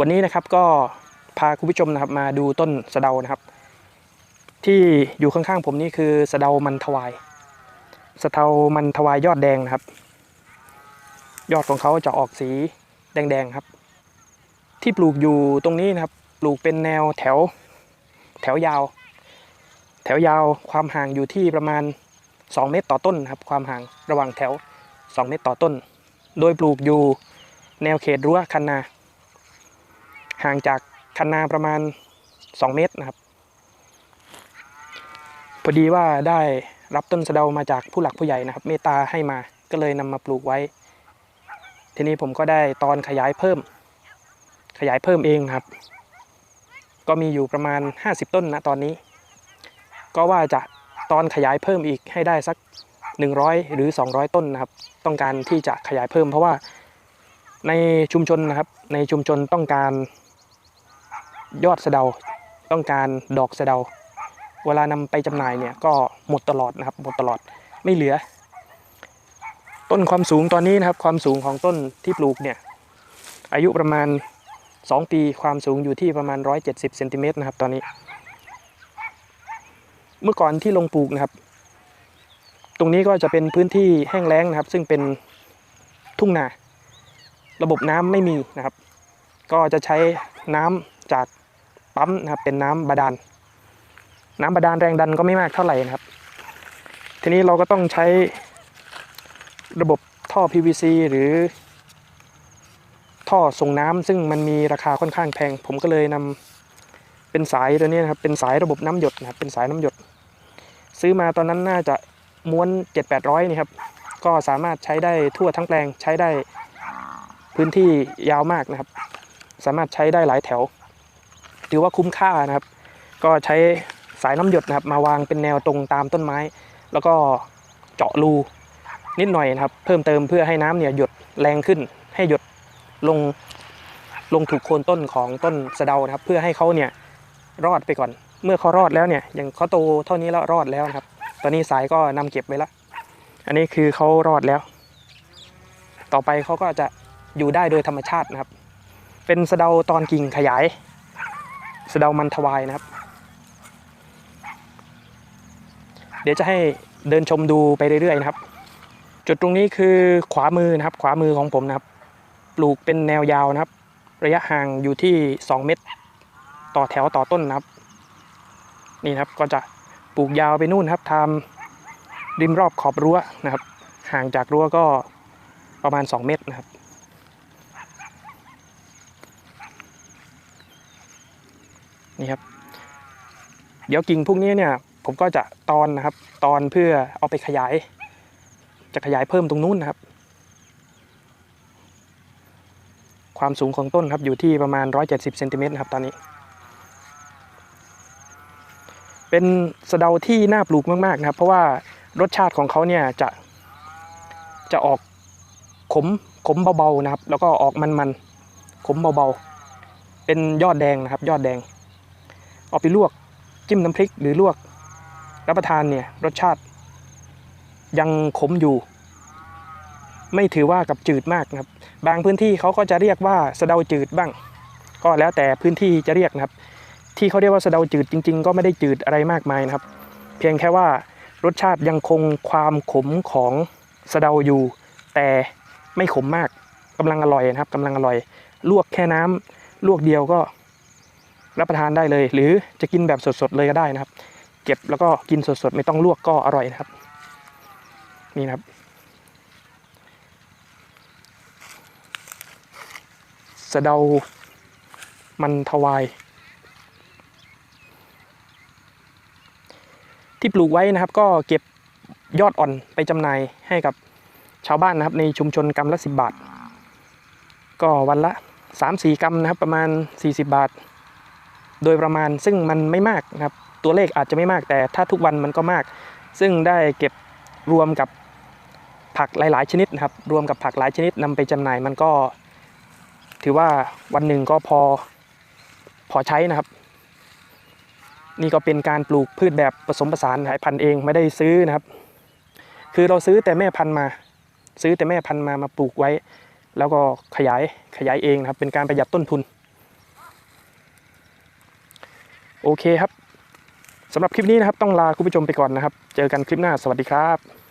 วันนี้นะครับก็พาคุณผู้ชมนะครับมาดูต้นสะเดานะครับ ที่อยู่ข้างๆผมนี่คือสะเดามันทวายสะเดามันทวายยอดแดงนะครับ ยอดของเขาจะออกสีแดงๆครับ ที่ปลูกอยู่ตรงนี้นะครับ ปลูกเป็นแนวแถว แถวยาว แถวยาวความห่างอยู่ที่ประมาณ 2 เมตรต่อต้นนะครับ ความห่างระหว่างแถว 2 เมตรต่อต้น โดยปลูกอยู่แนวเขตรั้วคันนา ห่างจากคันนาประมาณ 2 เมตรนะครับ พอดีว่าได้รับต้นสะเดามาจากผู้หลักผู้ใหญ่นะครับ เมตตาให้มาก็เลยนำมาปลูกไว้ ทีนี้ผมก็ได้ตอนขยายเพิ่ม ขยายเพิ่มเองครับ ก็มีอยู่ประมาณ 50 ต้นนะตอนนี้ ก็ว่าจะตอนขยายเพิ่มอีกให้ได้สัก 100 หรือ 200 ต้นนะครับ ต้องการที่จะขยายเพิ่ม เพราะว่าในชุมชนนะครับ ในชุมชนต้องการ ยอดสะเดาต้องการดอกสะเดา เวลานำไปจำหน่ายเนี่ยก็หมดตลอดนะครับหมดตลอดไม่เหลือ ต้นความสูงตอนนี้นะครับ ความสูงของต้นที่ปลูกเนี่ยอายุประมาณ 2 ปีความสูงอยู่ที่ประมาณ 170เซนติเมตรนะครับตอนนี้ เมื่อก่อนที่ลงปลูกนะครับ ตรงนี้ก็จะเป็นพื้นที่แห้งแล้งนะครับ ซึ่งเป็นทุ่งนา ระบบน้ำไม่มีนะครับ ก็จะใช้น้ำจาก ปั๊มนะครับเป็นน้ำบาดาลน้ำบาดาลแรงดันก็ไม่มากเท่าไหร่นะครับ ทีนี้เราก็ต้องใช้ระบบท่อ PVC หรือท่อส่งน้ำซึ่งมันมีราคาค่อนข้างแพง ผมก็เลยนำเป็นสายตัวนี้นะครับเป็นสายระบบน้ำหยดนะครับเป็นสายน้ำหยด ซื้อมาตอนนั้นน่าจะม้วน 7-800 นี่ครับ ก็สามารถใช้ได้ทั่วทั้งแปลงใช้ได้พื้นที่ยาวมากนะครับ สามารถใช้ได้หลายแถว ถือว่าคุ้มค่านะครับ ก็ใช้สายน้ำหยดนะครับ มาวางเป็นแนวตรงตามต้นไม้ แล้วก็เจาะรูนิดหน่อยนะครับ เพิ่มเติมเพื่อให้น้ำเนี่ยหยดแรงขึ้น ให้หยดลงลงถูกโคนต้นของต้นสะเดานะครับ เพื่อให้เขาเนี่ยรอดไปก่อน เมื่อเขารอดแล้วเนี่ยอย่างเขาโตเท่านี้แล้วรอดแล้วนะครับ ตอนนี้สายก็นำเก็บไว้ล้วอันนี้คือเขารอดแล้ว ต่อไปเขาก็จะอยู่ได้โดยธรรมชาตินะครับ เป็นสะเดาตอนกิ่งขยาย สะเดามันทวายนะครับ เดี๋ยวจะให้เดินชมดูไปเรื่อยๆนะครับ จุดตรงนี้คือขวามือนะครับ ขวามือของผมนะครับ ปลูกเป็นแนวยาวนะครับ ระยะห่างอยู่ที่ 2 เมตร ต่อแถวต่อต้นนะครับ นี่นะครับก็จะปลูกยาวไปนู่นครับทำริมรอบขอบรั้วนะครับ ห่างจากรั้วก็ประมาณ 2 เมตรนะครับ นี่ครับ เดี๋ยวกิ่งพวกนี้เนี่ย ผมก็จะตอนนะครับ ตอนเพื่อเอาไปขยาย จะขยายเพิ่มตรงนู้นนะครับ ความสูงของต้นครับอยู่ที่ประมาณ 170เซนติเมตรนะครับตอนนี้ เป็นสะเดาที่น่าปลูกมากๆนะครับ เพราะว่ารสชาติของเขาเนี่ยจะจะออกขมขมเบาๆนะครับ แล้วก็ออกมันๆขมเบาๆเป็นยอดแดงนะครับ ยอดแดง เอาไปลวกจิ้มน้ำพริกหรือลวกรับประทานเนี่ยรสชาติ ยังขมอยู่ ไม่ถือว่ากับจืดมากนะครับ บางพื้นที่เขาก็จะเรียกว่าสะเดาจืดบ้าง ก็แล้วแต่พื้นที่จะเรียกนะครับ ที่เขาเรียกว่าสะเดาจืดจริง ๆ ก็ไม่ได้จืดอะไรมากมายนะครับ เพียงแค่ว่ารสชาติยังคงความขมของสะเดาอยู่ แต่ไม่ขมมากกำลังอร่อยนะครับกำลังอร่อย ลวกแค่น้ำลวกเดียวก็ รับประทานได้เลย หรือจะกินแบบสดๆเลยก็ได้นะครับ เก็บแล้วก็กินสดๆไม่ต้องลวกก็อร่อยนะครับ นี่นะครับ สะเดามันทวาย ที่ปลูกไว้นะครับ ก็เก็บยอดอ่อนไปจำหน่ายให้กับชาวบ้านนะครับในชุมชนกำละ 10 บาท ก็วันละ 3-4 กรัมนะครับประมาณ 40 บาท โดยประมาณซึ่งมันไม่มากนะครับตัวเลขอาจจะไม่มากแต่ถ้าทุกวันมันก็มาก ซึ่งได้เก็บรวมกับผักหลาย ๆ ชนิดนะครับรวมกับผักหลายชนิดนำไปจำหน่ายมันก็ ถือว่าวันหนึ่งก็พอพอใช้นะครับ นี่ก็เป็นการปลูกพืชแบบผสมผสานสายพันธุ์เองไม่ได้ซื้อนะครับ คือเราซื้อแต่แม่พันธุ์มา ซื้อแต่แม่พันธุ์มามาปลูกไว้ แล้วก็ขยายขยายเองนะครับ เป็นการประหยัดต้นทุน โอเคครับสำหรับคลิปนี้นะครับต้องลาคุณผู้ชมไปก่อนนะครับ เจอกันคลิปหน้าสวัสดีครับ